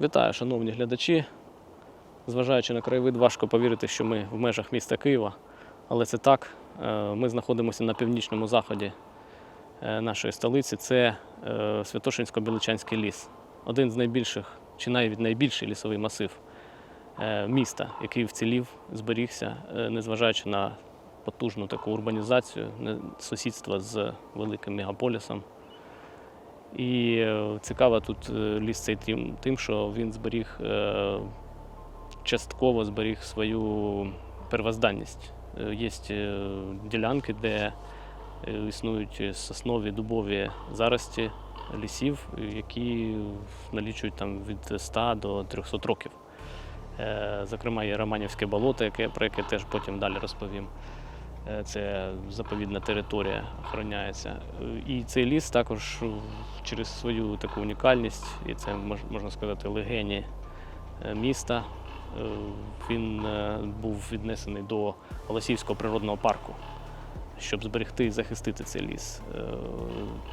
Вітаю, шановні глядачі. Зважаючи на краєвид, важко повірити, що ми в межах міста Києва, але це так. Е, Ми знаходимося на північному заході е, нашої столиці. Це е, Святошинсько-Біличанський ліс, один з найбільших чи навіть найбільший лісовий масив міста, який вцілів, зберігся, незважаючи на потужну таку урбанізацію, сусідство з великим мегаполісом. І е, цікаво тут е, ліс цей тим, що він зберіг е, частково зберіг свою первозданність. Є ділянки, де існують соснові дубові зарості лісів, які налічують там від 100 до 300 років. Зокрема, є Романівське болото, яке, про яке теж потім далі розповім. Е, Це заповідна територія охороняється. Е, І цей ліс також через свою таку унікальність, і це можна сказати легені е, міста. Він був віднесений до Голосіївського природного парку, щоб зберегти і захистити цей ліс.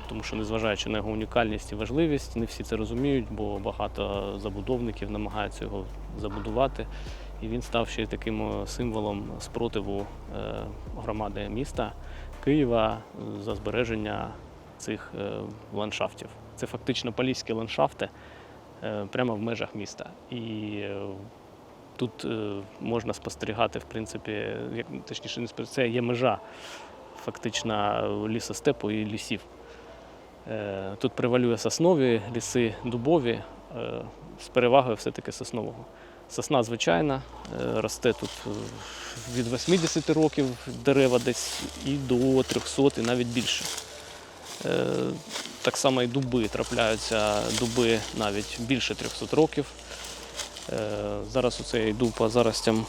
Тому що, незважаючи на його унікальність і важливість, не всі це розуміють, бо багато забудовників намагаються його забудувати. І він став ще таким е, символом спротиву е, громади міста Києва е, за збереження цих ландшафтів. Це фактично поліські ландшафти прямо в межах міста. І тут можна спостерігати, в принципі, як точніше, це є межа фактично лісостепу і лісів. Тут превалює соснові ліси, дубові з перевагою все-таки соснового. Сосна звичайна, е, росте тут е, від 80 років дерева десь і до 300 і навіть більше. Е, Так само і дуби трапляються, дуби навіть більше 300 років. Зараз оце я йду по заростям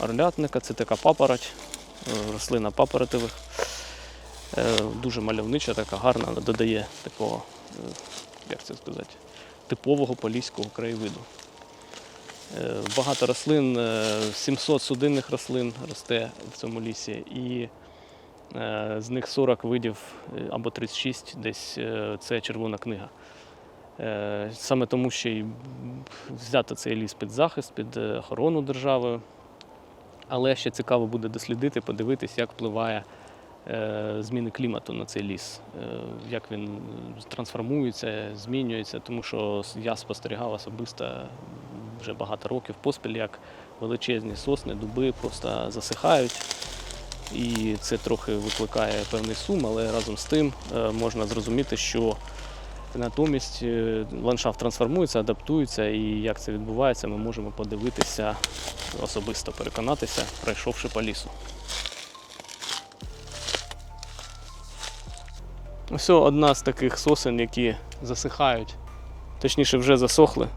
орлятника, це така папороть, рослина папоротевих. Е, Дуже мальовнича, така гарна, додає такого, як це сказати, типового поліського краєвиду. Е, Багато рослин, е, 700 судинних рослин росте в цьому лісі, і е, з них 40 видів е, або 36 десь е, це червона книга. Е, Саме тому ще й взято цей ліс під захист, під е, охорону державою. Але ще цікаво буде дослідити, подивитись, як впливає е, зміни клімату на цей ліс, е, як він трансформується, змінюється, тому що я спостерігав особисто вже багато років поспіль, як величезні сосни, дуби просто засихають. І це трохи викликає певний сум, але разом з тим е, можна зрозуміти, що натомість е, ландшафт трансформується, адаптується, і як це відбувається, ми можемо подивитися особисто, переконатися, пройшовши по лісу. Ось одна з таких сосен, які засихають, точніше вже засохли.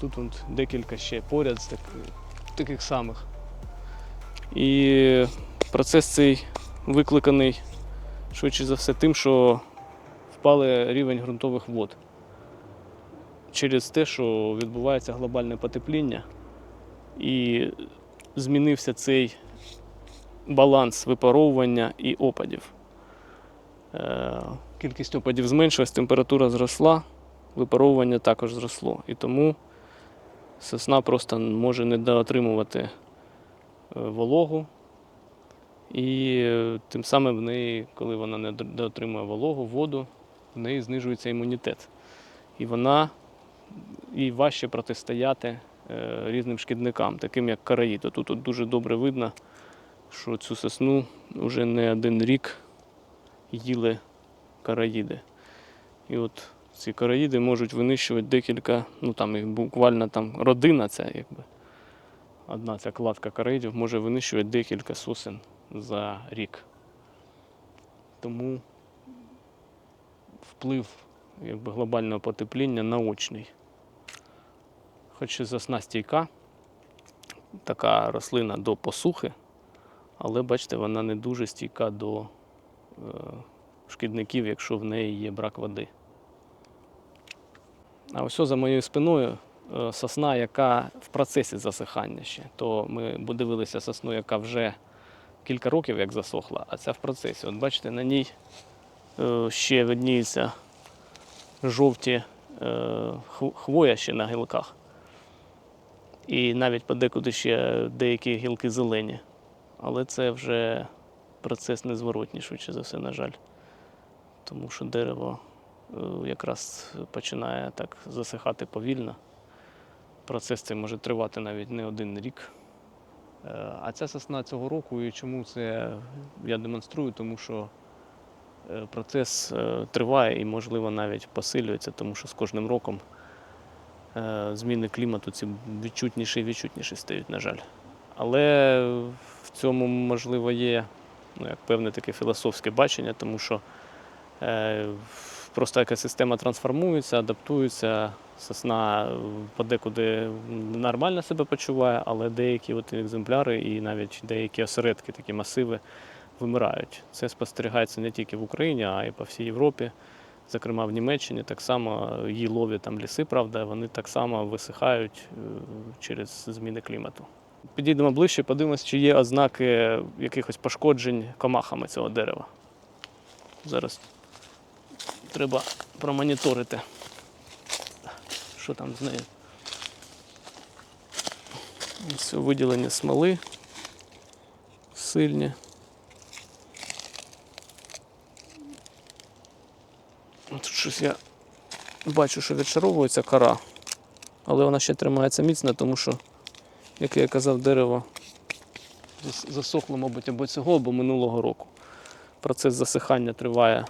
Тут от декілька ще поряд так- таких самих. І процес цей викликаний швидше за все тим, що впали рівень ґрунтових вод. Через те, що відбувається глобальне потепління, і змінився цей баланс випаровування і опадів. Е, Кількість опадів зменшилась, температура зросла, випаровування також зросло. І тому сосна просто може недоотримувати е, вологу. І е, тим самим в неї, коли вона не доотримує вологу, воду, в неї знижується імунітет. І вона і важче протистояти е, різним шкідникам, таким як караїд. Тут от дуже добре видно, що цю сосну вже не один рік їли караїди. І от ці караїди можуть винищувати декілька, ну там їх буквально там родина, це якби одна ця кладка караїдів може винищувати декілька сосен за рік. Тому вплив якби, глобального потепління наочний. Хоч і сосна стійка, така рослина до посухи, але бачите, вона не дуже стійка до е, шкідників, якщо в неї є брак води. А ось за моєю спиною е, сосна, яка в процесі засихання ще. То ми дивилися сосну, яка вже кілька років як засохла, а ця в процесі. От бачите, на ній е, ще видніються жовті е, хвоя ще на гілках. І навіть подекуди ще деякі гілки зелені. Але це вже процес незворотній, швидше за все, на жаль. Тому що дерево якраз починає так засихати повільно. Процес цей може тривати навіть не один рік. Е, А ця сосна цього року, і чому це я демонструю, тому що Е, Процес е, триває і, можливо, навіть посилюється, тому що з кожним роком е, зміни клімату ці відчутніші і відчутніші стають, на жаль. Але в цьому, можливо, є ну, як певне таке філософське бачення, тому що е, просто екосистема трансформується, адаптується. Сосна подекуди нормально себе почуває, але деякі от екземпляри і навіть деякі осередки, такі масиви вимирають. Це спостерігається не тільки в Україні, а й по всій Європі. Зокрема, в Німеччині так само її ловлять там ліси, правда, вони так само висихають е, через зміни клімату. Підійдемо ближче, подивимось, чи є ознаки якихось пошкоджень комахами цього дерева. Зараз треба промоніторити, що там з нею. Ось виділення смоли сильні. Тут щось я бачу, що відшаровується кора, але вона ще тримається міцно, тому що, як я казав, дерево засохло, мабуть, або цього, або минулого року. Процес засихання триває,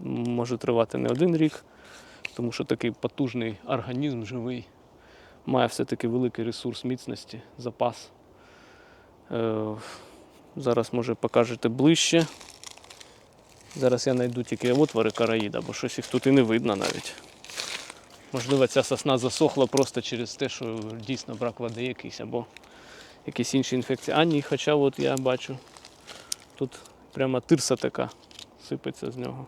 може тривати не один рік, тому що такий потужний організм живий має все-таки великий ресурс міцності, запас. Е, зараз, може, покажете ближче. Зараз я знайду тільки отвори караїда, бо щось їх тут і не видно навіть. Можливо, ця сосна засохла просто через те, що дійсно брак води якийсь або якісь інші інфекції. А ні, хоча от я бачу, тут прямо тирса така сипеться з нього.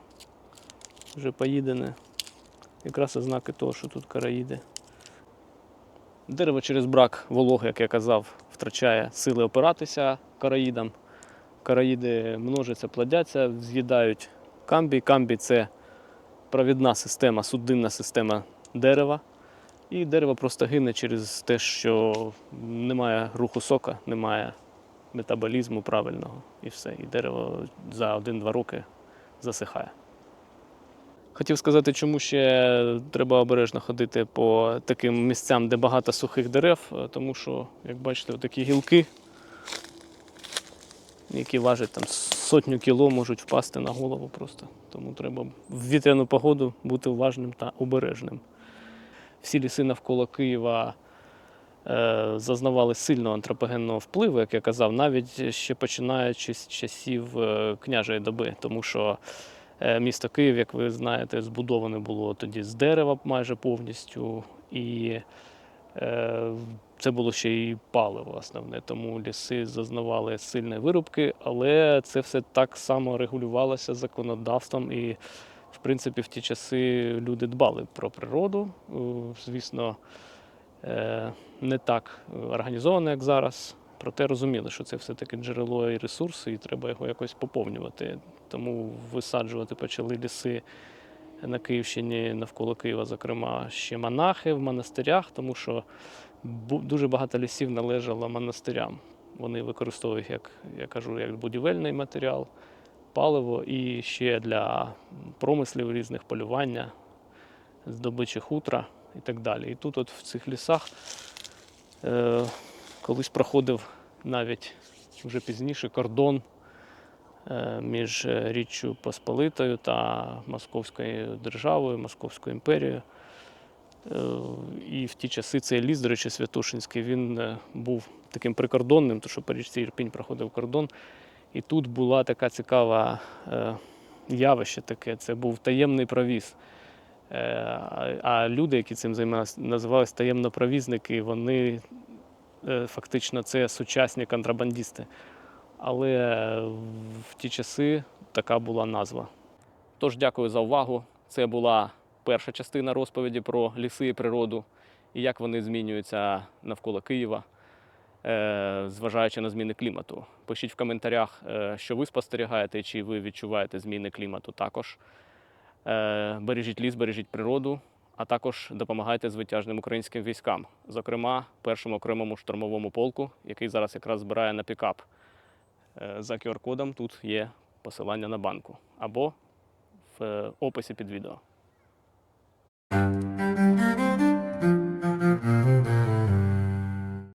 Вже поїдене. Якраз ознаки того, що тут караїди. Дерево через брак вологи, як я казав, втрачає сили опиратися караїдам. Караїди множаться, плодяться, з'їдають камбій. Камбій це провідна система, судинна система дерева. І дерево просто гине через те, що немає руху сока, немає метаболізму правильного і все. І дерево за 1-2 роки засихає. Хотів сказати, чому ще треба обережно ходити по таким місцям, де багато сухих дерев, е, тому що, як бачите, такі гілки, які важать там сотню кіло, можуть впасти на голову просто. Тому треба в вітряну погоду бути уважним та обережним. Всі ліси навколо Києва е, зазнавали сильного антропогенного впливу, як я казав, навіть ще починаючи з часів е, княжої доби, тому що місто Київ, як ви знаєте, збудоване було тоді з дерева майже повністю, і е, це було ще й паливо основне, тому ліси зазнавали сильні вирубки, але це все так само регулювалося законодавством і. В принципі, в ті часи люди дбали про природу. Е, Звісно, е, не так організовано, як зараз. Проте розуміли, що це все-таки джерело і ресурси, і треба його якось поповнювати. Тому висаджувати почали ліси на Київщині, навколо Києва, зокрема, ще монахи в монастирях, тому що дуже багато лісів належало монастирям. Вони використовують, як я кажу, як будівельний матеріал, паливо і ще для промислів різних полювання, здобичі хутра і так далі. І тут, от в цих лісах, е, колись проходив навіть вже пізніше кордон е, між е, Річчю Посполитою та Московською державою, Московською імперією. Е, І в ті часи цей ліс, до речі, Святошинський, він був таким прикордонним, тому що по річці Ірпінь проходив кордон. І тут була така цікава явище таке, це був таємний провіз. А- люди, які цим займалися, називалися таємнопровізники, вони фактично це сучасні контрабандисти. Але в ті часи така була назва. Тож дякую за увагу. Це була перша частина розповіді про ліси і природу і як вони змінюються навколо Києва, е, зважаючи на зміни клімату. Пишіть в коментарях, е, що ви спостерігаєте, чи ви відчуваєте зміни клімату також. Е, Бережіть ліс, бережіть природу а також допомагайте звитяжним українським військам, зокрема, першому окремому штурмовому полку, який зараз якраз збирає на пікап. Е, за QR-кодом тут є посилання на банку або в е, описі під відео.